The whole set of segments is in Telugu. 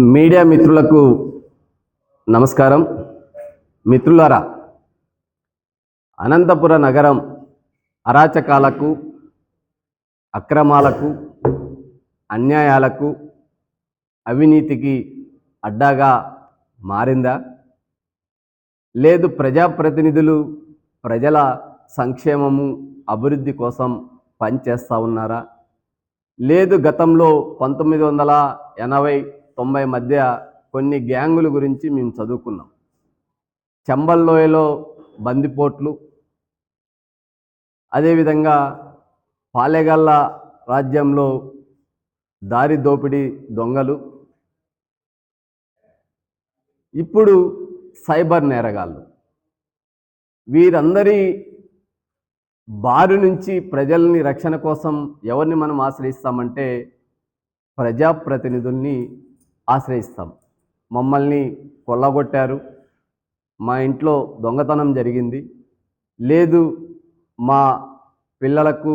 మీడియా మిత్రులకు నమస్కారం. మిత్రులారా అనంతపుర నగరం అరాచకాలకు అక్రమాలకు అన్యాయాలకు అవినీతికి అడ్డాగా మారిందా? లేదు ప్రజాప్రతినిధులు ప్రజల సంక్షేమము అభివృద్ధి కోసం పనిచేస్తూ ఉన్నారా? లేదు గతంలో పంతొమ్మిది వందల ఎనభై తొంభై మధ్య కొన్ని గ్యాంగుల గురించి మేము చదువుకున్నాం. చంబల్లోయలో బందిపోట్లు అదేవిధంగా పాలెగల్ల రాజ్యంలో దారి దోపిడీ దొంగలు ఇప్పుడు సైబర్ నేరగాళ్ళు. వీరందరి బారి నుంచి ప్రజల్ని రక్షణ కోసం ఎవరిని మనం ఆశ్రయిస్తామంటే ప్రజాప్రతినిధుల్ని ఆశ్రయిస్తాం. మమ్మల్ని కొల్లగొట్టారు. మా ఇంట్లో దొంగతనం జరిగింది. లేదు మా పిల్లలకు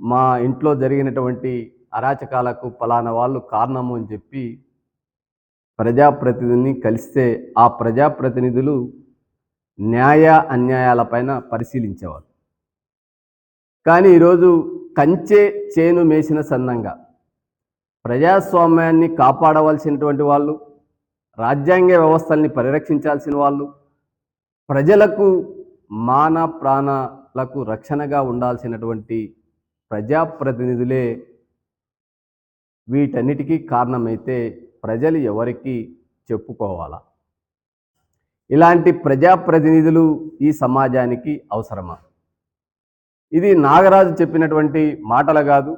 మా ఇంట్లో జరిగినటువంటి అరాచకాలకు ఫలానా వాళ్ళు కారణము అని చెప్పి ప్రజాప్రతినిధిని కలిస్తే ఆ ప్రజాప్రతినిధులు న్యాయ అన్యాయాలపైన పరిశీలించేవారు. కానీ ఈరోజు కంచె చేను మేసిన సందంగా ప్రజాస్వామ్యాన్ని కాపాడవలసినటువంటి వాళ్ళు రాజ్యాంగ వ్యవస్థల్ని పరిరక్షించాల్సిన వాళ్ళు ప్రజలకు మాన ప్రాణాలకు రక్షణగా ఉండాల్సినటువంటి ప్రజాప్రతినిధులే వీటన్నిటికీ కారణమైతే ప్రజలు ఎవరికి చెప్పుకోవాలా? ఇలాంటి ప్రజాప్రతినిధులు ఈ సమాజానికి అవసరమా? ఇది నాగరాజు చెప్పినటువంటి మాటలు కాదు.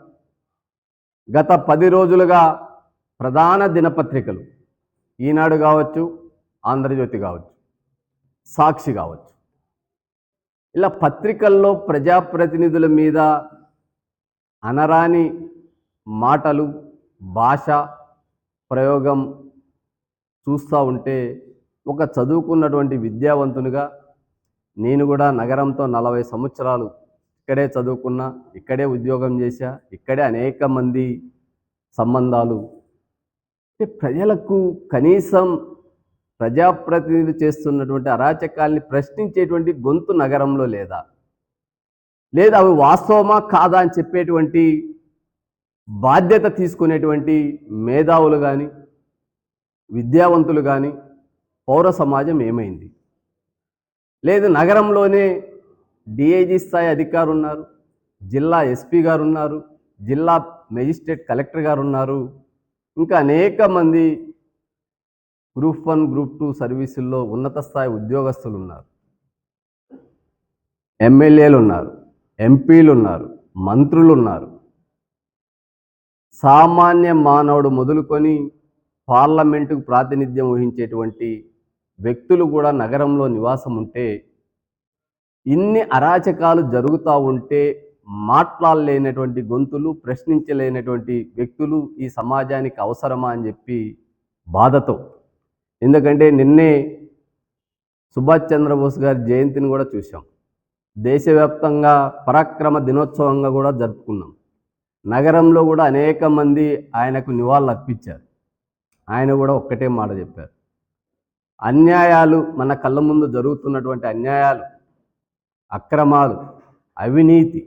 గత పది రోజులుగా ప్రధాన దినపత్రికలు ఈనాడు కావచ్చు ఆంధ్రజ్యోతి కావచ్చు సాక్షి కావచ్చు. ఇలా పత్రికల్లో ప్రజాప్రతినిధుల మీద అనరాని మాటలు భాష ప్రయోగం చూస్తూ ఉంటే ఒక చదువుకున్నటువంటి విద్యావంతునిగా నేను కూడా నగరంతో నలభై సంవత్సరాలు ఇక్కడే చదువుకున్నా ఇక్కడే ఉద్యోగం చేశా ఇక్కడే అనేక మంది సంబంధాలు. అంటే ప్రజలకు కనీసం ప్రజాప్రతినిధులు చేస్తున్నటువంటి అరాచకాల్ని ప్రశ్నించేటువంటి గొంతు నగరంలో లేదా? లేదా అవి వాస్తవమా కాదా అని చెప్పేటువంటి బాధ్యత తీసుకునేటువంటి మేధావులు కానీ విద్యావంతులు కానీ పౌర సమాజం ఏమైంది? లేదు నగరంలోనే డిఐజీ స్థాయి అధికారు ఉన్నారు జిల్లా ఎస్పీ గారు ఉన్నారు జిల్లా మెజిస్ట్రేట్ కలెక్టర్ గారు ఉన్నారు. ఇంకా అనేక మంది గ్రూప్ వన్ గ్రూప్ టూ సర్వీసుల్లో ఉన్నత స్థాయి ఉద్యోగస్తులు ఉన్నారు. ఎమ్మెల్యేలు ఉన్నారు ఎంపీలు ఉన్నారు మంత్రులు ఉన్నారు. సామాన్య మానవుడు మొదలుకొని పార్లమెంటుకు ప్రాతినిధ్యం వహించేటువంటి వ్యక్తులు కూడా నగరంలో నివాసం ఉంటే ఇన్ని అరాచకాలు జరుగుతూ ఉంటే మాట్లాడలేనటువంటి గొంతులు ప్రశ్నించలేనటువంటి వ్యక్తులు ఈ సమాజానికి అవసరమా అని చెప్పి బాధతో. ఎందుకంటే నిన్నే సుభాష్ చంద్రబోస్ గారి జయంతిని కూడా చూసాం దేశవ్యాప్తంగా పరాక్రమ దినోత్సవంగా కూడా జరుపుకున్నాం. నగరంలో కూడా అనేక మంది ఆయనకు నివాళులు అర్పించారు. ఆయన కూడా ఒక్కటే మాట చెప్పారు. అన్యాయాలు మన కళ్ళ ముందు జరుగుతున్నటువంటి అన్యాయాలు అక్రమాలు అవినీతి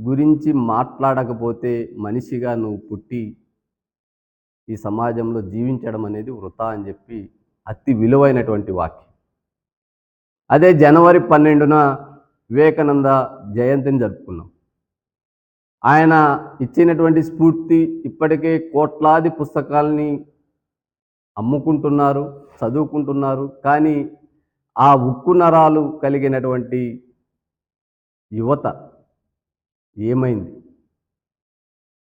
గురించి మాట్లాడకపోతే మనిషిగా నువ్వు పుట్టి ఈ సమాజంలో జీవించడం అనేది వృథా అని చెప్పి అతి విలువైనటువంటి వాక్యం. అదే జనవరి పన్నెండున వివేకానంద జయంతిని జరుపుకున్నాం. ఆయన ఇచ్చినటువంటి స్ఫూర్తి ఇప్పటికే కోట్లాది పుస్తకాలని అమ్ముకుంటున్నారు చదువుకుంటున్నారు. కానీ ఆ ఉక్కు నరాలు కలిగినటువంటి యువత ఏమైంది?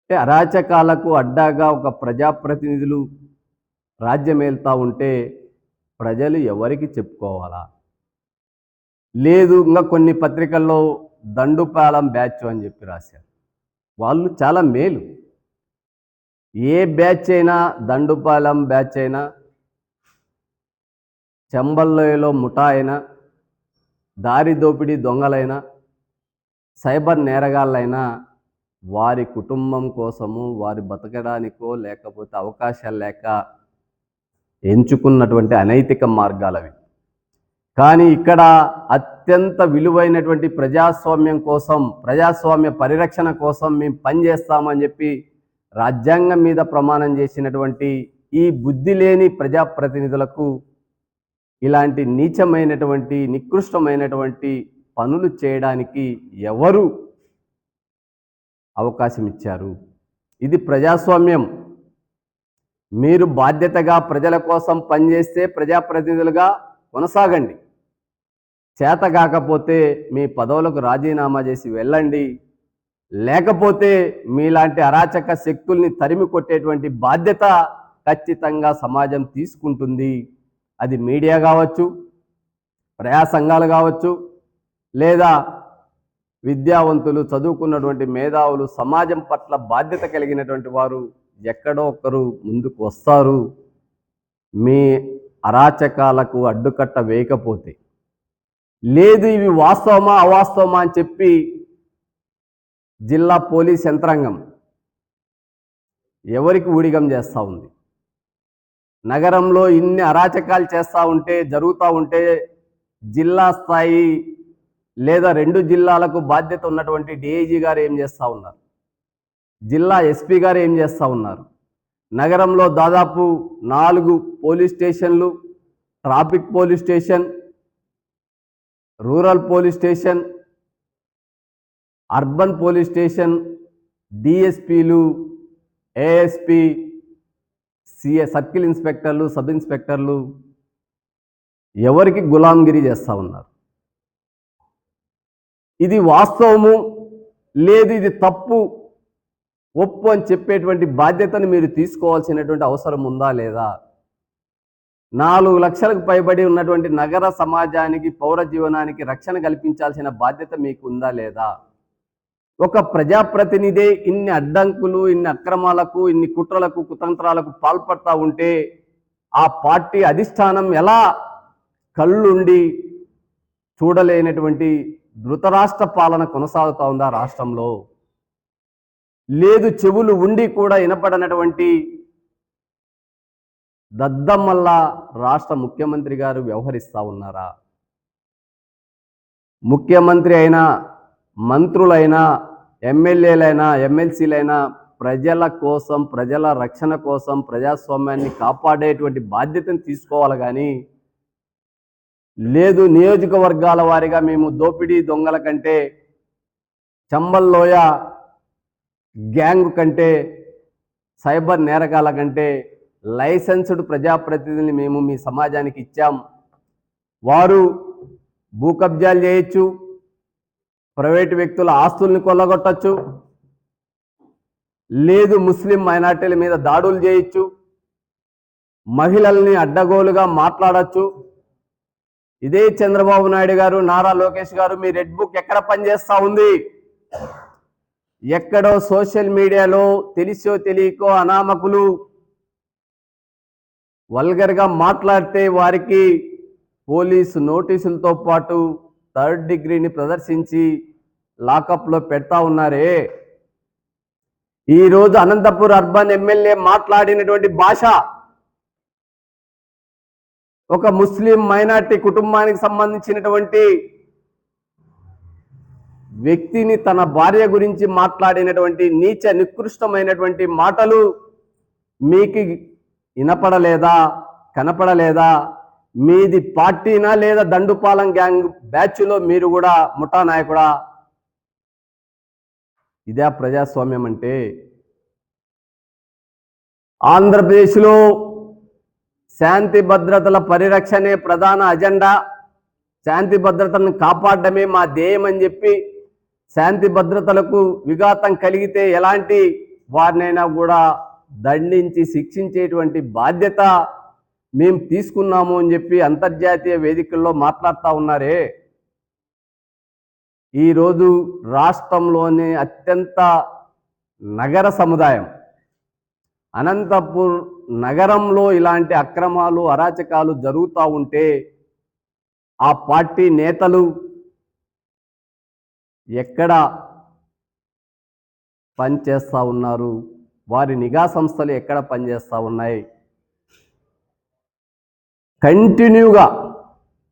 అంటే అరాచకాలకు అడ్డాగా ఒక ప్రజాప్రతినిధులు రాజ్యం వెళ్తూ ఉంటే ప్రజలు ఎవరికి చెప్పుకోవాలా? లేదు ఇంకా కొన్ని పత్రికల్లో దండుపాలెం బ్యాచ్ అని చెప్పి రాశారు. వాళ్ళు చాలా మేలు. ఏ బ్యాచ్ అయినా దండుపాలెం బ్యాచ్ అయినా చెంబల్లోయలో ముఠా అయినా దారి దోపిడీ దొంగలైనా సైబర్ నేరగాళ్ళైనా వారి కుటుంబం కోసము వారి బతకడానికో లేకపోతే అవకాశాలు లేక ఎంచుకున్నటువంటి అనైతిక మార్గాలవి. కానీ ఇక్కడ అత్యంత విలువైనటువంటి ప్రజాస్వామ్యం కోసం ప్రజాస్వామ్య పరిరక్షణ కోసం మేము పనిచేస్తామని చెప్పి రాజ్యాంగం మీద ప్రమాణం చేసినటువంటి ఈ బుద్ధి లేని ప్రజాప్రతినిధులకు ఇలాంటి నీచమైనటువంటి నికృష్టమైనటువంటి పనులు చేయడానికి ఎవరు అవకాశం ఇచ్చారు? ఇది ప్రజాస్వామ్యం. మీరు బాధ్యతగా ప్రజల కోసం పనిచేస్తే ప్రజాప్రతినిధులుగా కొనసాగండి. చేత కాకపోతే మీ పదవులకు రాజీనామా చేసి వెళ్ళండి. లేకపోతే మీలాంటి అరాచక శక్తుల్ని తరిమి కొట్టేటువంటి బాధ్యత ఖచ్చితంగా సమాజం తీసుకుంటుంది. అది మీడియా కావచ్చు ప్రయా సంఘాలు కావచ్చు లేదా విద్యావంతులు చదువుకున్నటువంటి మేధావులు సమాజం పట్ల బాధ్యత కలిగినటువంటి వారు ఎక్కడో ఒకరు ముందుకు వస్తారు. మీ అరాచకాలకు అడ్డుకట్ట వేయకపోతే. లేదు ఇవి వాస్తవమా అవాస్తవమా అని చెప్పి జిల్లా పోలీస్ యంత్రాంగం ఎవరికి ఊడిగం చేస్తూ ఉంది? నగరంలో ఇన్ని అరాచకాలు చేస్తూ ఉంటే జరుగుతూ ఉంటే జిల్లా స్థాయి లేదా రెండు జిల్లాలకు బాధ్యత ఉన్నటువంటి డిఐజీ గారు ఏం చేస్తూ ఉన్నారు? జిల్లా ఎస్పీ గారు ఏం చేస్తూ ఉన్నారు? నగరంలో దాదాపు నాలుగు పోలీస్ స్టేషన్లు traffic police station rural police station urban police station డిఎస్పీలు ASP CA circle ఇన్స్పెక్టర్లు సబ్ ఇన్స్పెక్టర్లు ఎవరికి గులాంగిరి చేస్తూ ఉన్నారు? ఇది వాస్తవము? లేదు ఇది తప్పు? ఒప్పు అని చెప్పేటువంటి బాధ్యతను మీరు తీసుకోవాల్సినటువంటి అవసరం ఉందా లేదా? నాలుగు లక్షలకు పైబడి ఉన్నటువంటి నగర సమాజానికి పౌర జీవనానికి రక్షణ కల్పించాల్సిన బాధ్యత మీకు ఉందా లేదా? ఒక ప్రజాప్రతినిధే ఇన్ని అడ్డంకులు ఇన్ని అక్రమాలకు ఇన్ని కుట్రలకు కుతంత్రాలకు పాల్పడతా ఉంటే ఆ పార్టీ అధిష్టానం ఎలా కళ్ళుండి చూడలేనటువంటి ధృతరాష్ట్ర పాలన కొనసాగుతూ ఉందా రాష్ట్రంలో? లేదు చెవులు ఉండి కూడా వినపడనటువంటి దద్దమ్మల్లా రాష్ట్ర ముఖ్యమంత్రి గారు వ్యవహరిస్తూ ఉన్నారా? ముఖ్యమంత్రి అయినా మంత్రులైనా ఎమ్మెల్యేలైనా ఎమ్మెల్సీలైనా ప్రజల కోసం ప్రజల రక్షణ కోసం ప్రజాస్వామ్యాన్ని కాపాడేటువంటి బాధ్యతను తీసుకోవాలి కానీ లేదు నియోజకవర్గాల వారిగా మేము దోపిడీ దొంగల కంటే చంబల్లోయ గ్యాంగ్ కంటే సైబర్ నేరగాల కంటే లైసెన్స్డ్ ప్రజాప్రతినిధిని మేము మీ సమాజానికి ఇచ్చాం. వారు భూ కబ్జాలు చేయొచ్చు ప్రైవేటు వ్యక్తుల ఆస్తుల్ని కొల్లగొట్టచ్చు. లేదు ముస్లిం మైనార్టీల మీద దాడులు చేయొచ్చు. మహిళల్ని అడ్డగోలుగా మాట్లాడచ్చు. ఇదే చంద్రబాబు నాయుడు గారు నారా లోకేష్ గారు మీ రెడ్ బుక్ ఎక్కడ పనిచేస్తూ ఉంది? ఎక్కడో సోషల్ మీడియాలో తెలిసో తెలియకో అనామకులు వల్గర్గా మాట్లాడితే వారికి పోలీసు నోటీసులతో పాటు థర్డ్ డిగ్రీని ప్రదర్శించి లాకప్లో పెడతా ఉన్నారే. ఈరోజు అనంతపూర్ అర్బన్ ఎమ్మెల్యే మాట్లాడినటువంటి భాష ఒక ముస్లిం మైనార్టీ కుటుంబానికి సంబంధించినటువంటి వ్యక్తిని తన భార్య గురించి మాట్లాడినటువంటి నీచ నికృష్టమైనటువంటి మాటలు మీకు వినపడలేదా కనపడలేదా? మీది పార్టీనా లేదా దండుపాలెం గ్యాంగ్ బ్యాచ్లో మీరు కూడా ముఠా నాయకుడా? ఇదే ప్రజాస్వామ్యం అంటే ఆంధ్రప్రదేశ్లో శాంతి భద్రతల పరిరక్షణే ప్రధాన అజెండా. శాంతి భద్రతలను కాపాడడమే మా ధ్యేయం అని చెప్పి శాంతి భద్రతలకు విఘాతం కలిగితే ఎలాంటి వారినైనా కూడా దండించి శిక్షించేటువంటి బాధ్యత మేము తీసుకున్నాము అని చెప్పి అంతర్జాతీయ వేదికల్లో మాట్లాడుతూ ఉన్నారే. ఈరోజు రాష్ట్రంలోని అత్యంత నగర సముదాయం. అనంతపూర్ నగరంలో ఇలాంటి అక్రమాలు అరాచకాలు జరుగుతూ ఉంటే ఆ పార్టీ నేతలు ఎక్కడ పనిచేస్తూ ఉన్నారు? వారి నిఘా సంస్థలు ఎక్కడ పనిచేస్తూ ఉన్నాయి? కంటిన్యూగా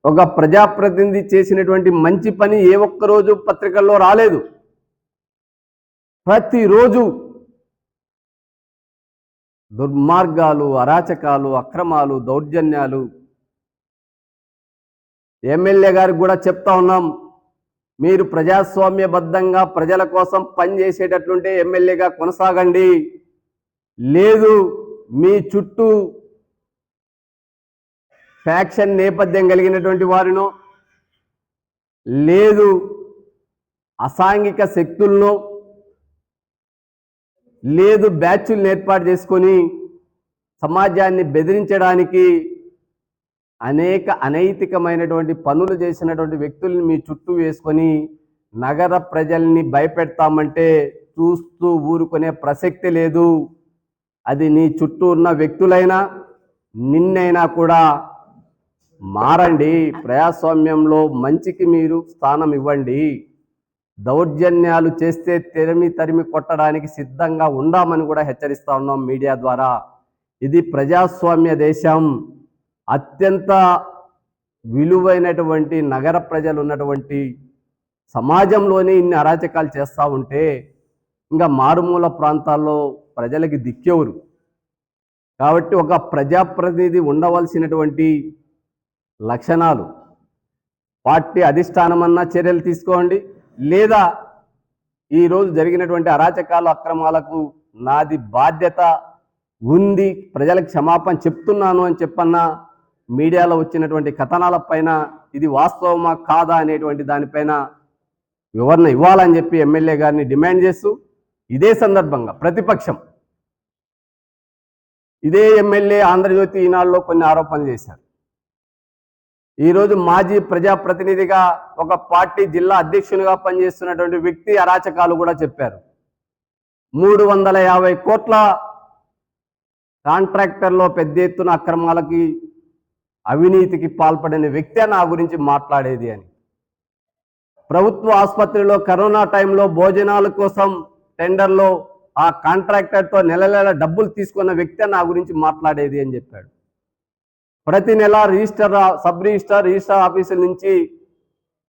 ఒక ప్రజాప్రతినిధి చేసినటువంటి మంచి పని ఏ ఒక్క రోజు పత్రికల్లో రాలేదు. ప్రతిరోజు దుర్మార్గాలు అరాచకాలు అక్రమాలు దౌర్జన్యాలు ఎమ్మెల్యే గారికి కూడా చెప్తా ఉన్నాం. మీరు ప్రజాస్వామ్యబద్ధంగా ప్రజల కోసం పనిచేసేటట్లుంటే ఎమ్మెల్యేగా కొనసాగండి. లేదు మీ చుట్టూ ఫ్యాక్షన్ నేపథ్యం కలిగినటువంటి వారినో లేదు అసాంఘిక శక్తులను లేదు బ్యాచ్లను ఏర్పాటు చేసుకొని సమాజాన్ని బెదిరించడానికి అనేక అనైతికమైనటువంటి పనులు చేసినటువంటి వ్యక్తుల్ని మీ చుట్టూ వేసుకొని నగర ప్రజల్ని భయపెడతామంటే చూస్తూ ఊరుకునే ప్రసక్తి లేదు. అది నీ చుట్టూ ఉన్న వ్యక్తులైనా నిన్నైనా కూడా మారండి. ప్రజాస్వామ్యంలో మంచికి మీరు స్థానం ఇవ్వండి. దౌర్జన్యాలు చేస్తే తెరిమి తరిమి కొట్టడానికి సిద్ధంగా ఉండామని కూడా హెచ్చరిస్తా ఉన్నాం మీడియా ద్వారా. ఇది ప్రజాస్వామ్య దేశం. అత్యంత విలువైనటువంటి నగర ప్రజలు ఉన్నటువంటి సమాజంలోనే ఇన్ని అరాచకాలు చేస్తూ ఉంటే ఇంకా మారుమూల ప్రాంతాల్లో ప్రజలకి దిక్కెవరు. కాబట్టి ఒక ప్రజాప్రతినిధి ఉండవలసినటువంటి లక్షణాలు. పార్టీ అధిష్టానమన్నా చర్యలు తీసుకోండి. లేదా ఈరోజు జరిగినటువంటి అరాచకాలు అక్రమాలకు నాది బాధ్యత ఉంది. ప్రజలకు క్షమాపణ చెప్తున్నాను అని చెప్పన్నా మీడియాలో వచ్చినటువంటి కథనాల పైన ఇది వాస్తవమా కాదా అనేటువంటి దానిపైన వివరణ ఇవ్వాలని చెప్పి ఎమ్మెల్యే గారిని డిమాండ్ చేస్తూ ఇదే సందర్భంగా ప్రతిపక్షం. ఇదే ఎమ్మెల్యే ఆంధ్రజ్యోతి ఈనాడులో కొన్ని ఆరోపణలు చేశారు. ఈరోజు మాజీ ప్రజాప్రతినిధిగా ఒక పార్టీ జిల్లా అధ్యక్షునిగా పనిచేస్తున్నటువంటి వ్యక్తి అరాచకాలు కూడా చెప్పారు. మూడు వందల యాభై కోట్ల కాంట్రాక్టర్లో పెద్ద ఎత్తున అక్రమాలకి అవినీతికి పాల్పడిన వ్యక్తే నా గురించి మాట్లాడేది అని. ప్రభుత్వ ఆసుపత్రిలో కరోనా టైంలో భోజనాల కోసం టెండర్లో ఆ కాంట్రాక్టర్తో నెల నెల డబ్బులు తీసుకున్న వ్యక్తే నా గురించి మాట్లాడేది అని చెప్పాడు. ప్రతి నెల రిజిస్టర్ సబ్ రిజిస్టర్ రిజిస్టర్ ఆఫీసుల నుంచి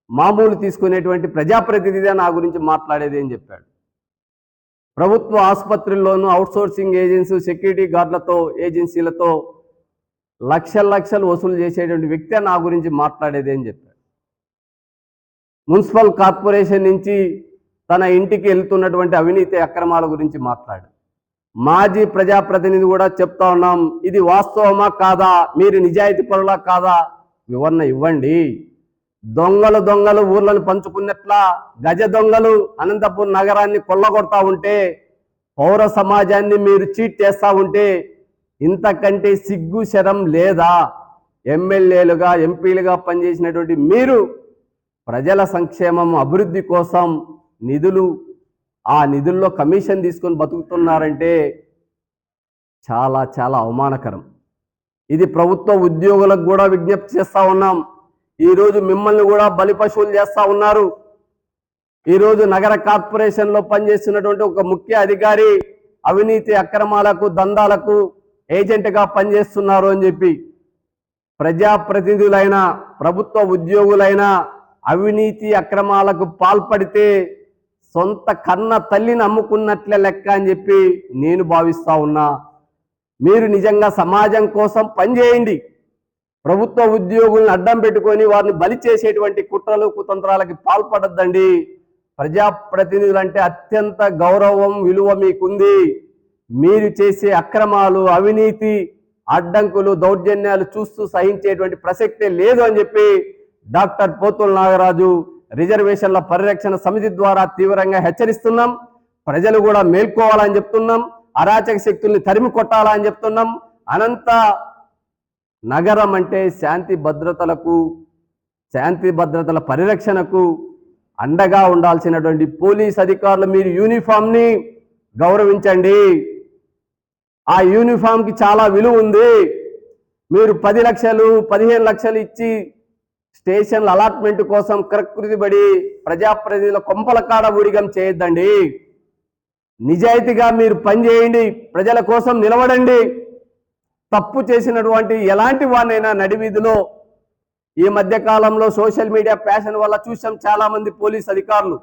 మామూలు తీసుకునేటువంటి ప్రజాప్రతినిధి నా గురించి మాట్లాడేది అని చెప్పాడు. ప్రభుత్వ ఆసుపత్రుల్లోనూ అవుట్సోర్సింగ్ ఏజెన్సీ సెక్యూరిటీ గార్డులతో ఏజెన్సీలతో లక్షల లక్షలు వసూలు చేసేటువంటి వ్యక్తే నా గురించి మాట్లాడేది అని చెప్పాడు. మున్సిపల్ కార్పొరేషన్ నుంచి తన ఇంటికి వెళ్తున్నటువంటి అవినీతి అక్రమాల గురించి మాట్లాడు మాజీ ప్రజాప్రతినిధి కూడా చెప్తా ఉన్నాం ఇది వాస్తవమా కాదా మీరు నిజాయితీ పరులా కాదా? వివరణ ఇవ్వండి. దొంగలు దొంగలు ఊర్లను పంచుకున్నట్లా గజ దొంగలు అనంతపూర్ నగరాన్ని కొల్లగొడతా ఉంటే పౌర సమాజాన్ని మీరు చీట్ చేస్తా ఉంటే ఇంతకంటే సిగ్గు శరం లేదా? ఎమ్మెల్యేలుగా ఎంపీలుగా పనిచేసినటువంటి మీరు ప్రజల సంక్షేమం అభివృద్ధి కోసం నిధులు ఆ నిధుల్లో కమిషన్ తీసుకొని బతుకుతున్నారంటే చాలా చాలా అవమానకరం. ఇది ప్రభుత్వ ఉద్యోగులకు కూడా విజ్ఞప్తి చేస్తూ ఉన్నాం. ఈరోజు మిమ్మల్ని కూడా బలి పశువులు చేస్తూ ఉన్నారు. ఈరోజు నగర కార్పొరేషన్లో పనిచేస్తున్నటువంటి ఒక ముఖ్య అధికారి అవినీతి అక్రమాలకు దందాలకు ఏజెంట్గా పనిచేస్తున్నారు అని చెప్పి ప్రజాప్రతినిధులైన ప్రభుత్వ ఉద్యోగులైన అవినీతి అక్రమాలకు పాల్పడితే సొంత కన్న తల్లిని అమ్ముకున్నట్లే లెక్క అని చెప్పి నేను భావిస్తా ఉన్నా. మీరు నిజంగా సమాజం కోసం పనిచేయండి ప్రభుత్వ ఉద్యోగులను అడ్డం పెట్టుకొని వారిని బలి చేసేటువంటి కుట్రలు కుతంత్రాలకి పాల్పడద్దండి. ప్రజాప్రతినిధులు అంటే అత్యంత గౌరవం విలువ మీకుంది. మీరు చేసే అక్రమాలు అవినీతి అడ్డంకులు దౌర్జన్యాలు చూస్తూ సహించేటువంటి ప్రసక్తే లేదు అని చెప్పి డాక్టర్ పోతుల నాగరాజు రిజర్వేషన్ల పరిరక్షణ సమితి ద్వారా తీవ్రంగా హెచ్చరిస్తున్నాం. ప్రజలు కూడా మేల్కోవాలని చెప్తున్నాం. అరాచక శక్తుల్ని తరిమి కొట్టాలని చెప్తున్నాం. అనంత నగరం అంటే శాంతి భద్రతలకు శాంతి భద్రతల పరిరక్షణకు అండగా ఉండాల్సినటువంటి పోలీస్ అధికారులు మీరు యూనిఫామ్ని గౌరవించండి. ఆ యూనిఫామ్కి చాలా విలువ ఉంది. మీరు పది లక్షలు పదిహేను లక్షలు ఇచ్చి స్టేషన్ల అలాట్మెంట్ కోసం కృతి ప్రజాప్రతినిధుల కొంపల కాడ ఊడిగం చేయొద్దండి. నిజాయితీగా మీరు పనిచేయండి ప్రజల కోసం నిలబడండి. తప్పు చేసినటువంటి ఎలాంటి వాడినైనా నడివీధిలో ఈ మధ్య కాలంలో సోషల్ మీడియా ప్యాషన్ వల్ల చూసాం చాలామంది పోలీస్ అధికారులు.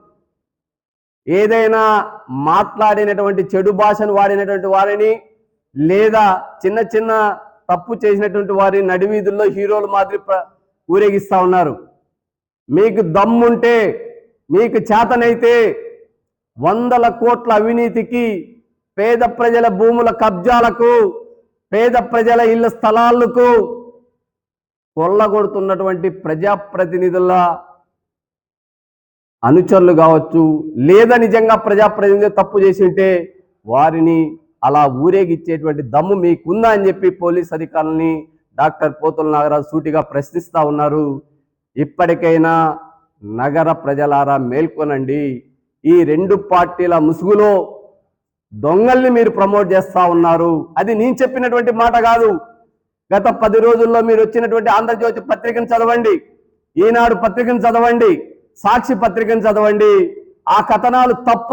ఏదైనా మాట్లాడినటువంటి చెడు భాషను వాడినటువంటి వారిని లేదా చిన్న చిన్న తప్పు చేసినటువంటి వారిని నడివీధుల్లో హీరోలు మాదిరి ఊరేగిస్తా ఉన్నారు. మీకు దమ్ముంటే మీకు చేతనైతే వందల కోట్ల అవినీతికి పేద ప్రజల భూముల కబ్జాలకు పేద ప్రజల ఇళ్ళ స్థలాలకు కొల్లగొడుతున్నటువంటి ప్రజాప్రతినిధుల అనుచరులు కావచ్చు లేదా నిజంగా ప్రజాప్రతినిధులు తప్పు చేసి ఉంటే వారిని అలా ఊరేగిచ్చేటువంటి దమ్ము మీకుందా అని చెప్పి పోలీస్ అధికారులని డాక్టర్ పోతుల నాగరాజు సూటిగా ప్రశ్నిస్తూ ఉన్నారు. ఇప్పటికైనా నగర ప్రజలారా మేల్కొనండి. ఈ రెండు పార్టీల ముసుగులో దొంగల్ని మీరు ప్రమోట్ చేస్తూ ఉన్నారు. అది నేను చెప్పినటువంటి మాట కాదు. గత పది రోజుల్లో మీరు వచ్చినటువంటి ఆంధ్రజ్యోతి పత్రికను చదవండి. ఈనాడు పత్రికను చదవండి. సాక్షి పత్రికను చదవండి. ఆ కథనాలు తప్ప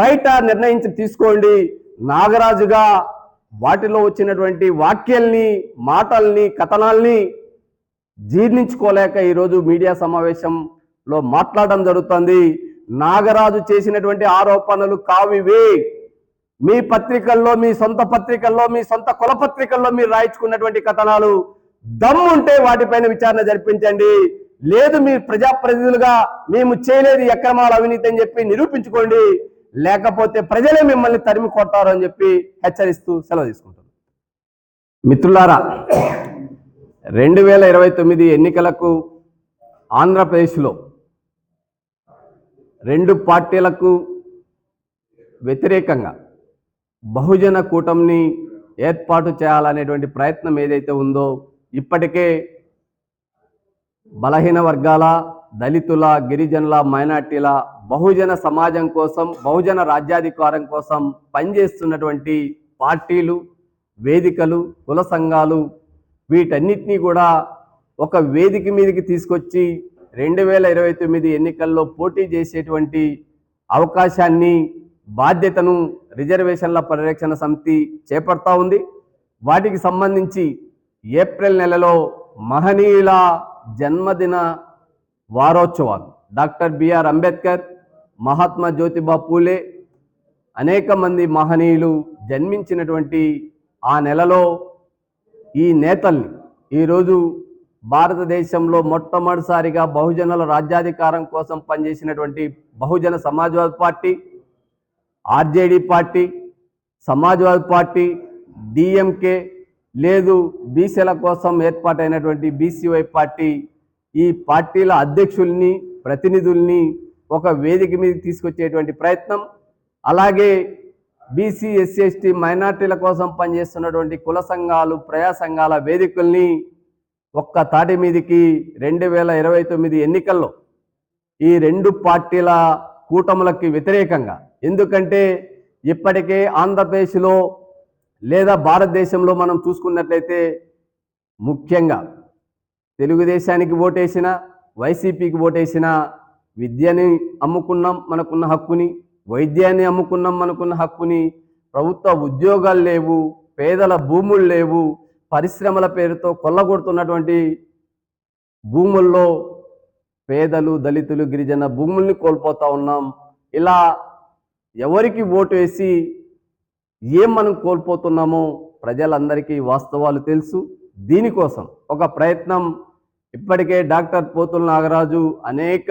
రైట్ నిర్ణయించి తీసుకోండి. నాగరాజుగా వాటిలో వచ్చినటువంటి వాక్యాల్ని మాటల్ని కథనాల్ని జీర్ణించుకోలేక ఈరోజు మీడియా సమావేశంలో మాట్లాడడం జరుగుతుంది. నాగరాజు చేసినటువంటి ఆరోపణలు కావివే. మీ పత్రికల్లో మీ సొంత పత్రికల్లో మీ సొంత కుల పత్రికల్లో మీరు రాయించుకున్నటువంటి కథనాలు దమ్ముంటే వాటిపైన విచారణ జరిపించండి. లేదు మీరు ప్రజాప్రతినిధులుగా మేము చేయలేదు అక్రమాలు అవినీతి అని చెప్పి నిరూపించుకోండి. లేకపోతే ప్రజలే మిమ్మల్ని తరిమి కొడతారు అని చెప్పి హెచ్చరిస్తూ సెలవు తీసుకుంటాం మిత్రులారా రెండు వేల ఇరవై తొమ్మిది ఎన్నికలకు ఆంధ్రప్రదేశ్లో రెండు పార్టీలకు వ్యతిరేకంగా బహుజన కూటమిని ఏర్పాటు చేయాలనేటువంటి ప్రయత్నం ఏదైతే ఉందో ఇప్పటికే బలహీన వర్గాల దళితుల గిరిజనుల మైనార్టీల బహుజన సమాజం కోసం బహుజన రాజ్యాధికారం కోసం పనిచేస్తున్నటువంటి పార్టీలు వేదికలు కుల సంఘాలు వీటన్నిటినీ కూడా ఒక వేదిక మీదకి తీసుకొచ్చి రెండు వేల ఇరవై తొమ్మిది ఎన్నికల్లో పోటీ చేసేటువంటి అవకాశాన్ని బాధ్యతను రిజర్వేషన్ల పరిరక్షణ సమితి చేపడతా ఉంది. వాటికి సంబంధించి ఏప్రిల్ నెలలో మహనీయుల జన్మదిన వారోత్సవాలు. Doctor B R Ambedkar Mahatma Jyotiba Phule అనేక మంది మహనీయులు జన్మించినటువంటి ఆ నెలలో ఈ నేతల్ని ఈరోజు భారతదేశంలో మొట్టమొదటిసారిగా బహుజనుల రాజ్యాధికారం కోసం పనిచేసినటువంటి Bahujan Samajwadi party RJD party Samajwadi party DMK లేదు బీసీల కోసం ఏర్పాటైనటువంటి బీసీవై పార్టీ ఈ పార్టీల అధ్యక్షుల్ని ప్రతినిధుల్ని ఒక వేదిక మీద తీసుకొచ్చేటువంటి ప్రయత్నం. అలాగే బీసీ ఎస్సీ ఎస్టీ మైనార్టీల కోసం పనిచేస్తున్నటువంటి కుల సంఘాలు ప్రజా సంఘాల వేదికల్ని ఒక్క తాటి మీదికి రెండు వేల ఇరవై తొమ్మిది ఎన్నికల్లో ఈ రెండు పార్టీల కూటములకి వ్యతిరేకంగా. ఎందుకంటే ఇప్పటికే ఆంధ్రప్రదేశ్లో లేదా భారతదేశంలో మనం చూసుకున్నట్లయితే ముఖ్యంగా తెలుగుదేశానికి ఓటేసిన వైసీపీకి ఓటేసిన విద్యని అమ్ముకున్నాం మనకున్న హక్కుని వైద్యాన్ని అమ్ముకున్నాం మనకున్న హక్కుని ప్రభుత్వ ఉద్యోగాలు లేవు పేదల భూములు లేవు పరిశ్రమల పేరుతో కొల్లగొడుతున్నటువంటి భూముల్లో పేదలు దళితులు గిరిజన భూముల్ని కోల్పోతూ ఉన్నాం. ఇలా ఎవరికి ఓటు వేసి ఏం మనం కోల్పోతున్నామో ప్రజలందరికీ వాస్తవాలు తెలుసు. దీనికోసం ఒక ప్రయత్నం ఇప్పటికే డాక్టర్ పోతుల నాగరాజు అనేక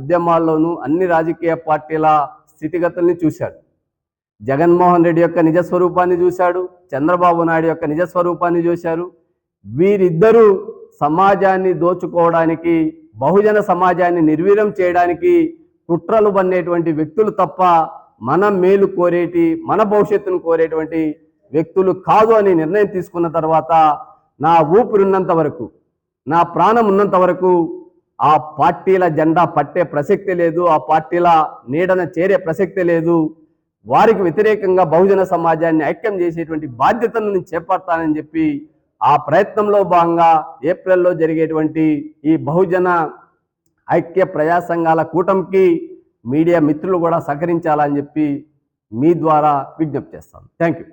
ఉద్యమాల్లోనూ అన్ని రాజకీయ పార్టీల స్థితిగతుల్ని చూశాడు. జగన్మోహన్ రెడ్డి యొక్క నిజ స్వరూపాన్ని చూశాడు చంద్రబాబు నాయుడు యొక్క నిజ స్వరూపాన్ని చూశారు. వీరిద్దరూ సమాజాన్ని దోచుకోవడానికి బహుజన సమాజాన్ని నిర్వీర్యం చేయడానికి కుట్రలు పన్నేటువంటి వ్యక్తులు తప్ప మన మేలు కోరేటి మన భవిష్యత్తును కోరేటువంటి వ్యక్తులు కాదు అని నిర్ణయం తీసుకున్న తర్వాత నా ఊపిరిన్నంత వరకు నా ప్రాణం ఉన్నంత వరకు ఆ పార్టీల జెండా పట్టే ప్రసక్తి లేదు ఆ పార్టీల నీడన చేరే ప్రసక్తి లేదు. వారికి వ్యతిరేకంగా బహుజన సమాజాన్ని ఐక్యం చేసేటువంటి బాధ్యతను నేను చేపడతానని చెప్పి ఆ ప్రయత్నంలో భాగంగా ఏప్రిల్లో జరిగేటువంటి ఈ బహుజన ఐక్య ప్రజా సంఘాల కూటమికి మీడియా మిత్రులు కూడా సహకరించాలని చెప్పి మీ ద్వారా విజ్ఞప్తి చేస్తాను. Thank you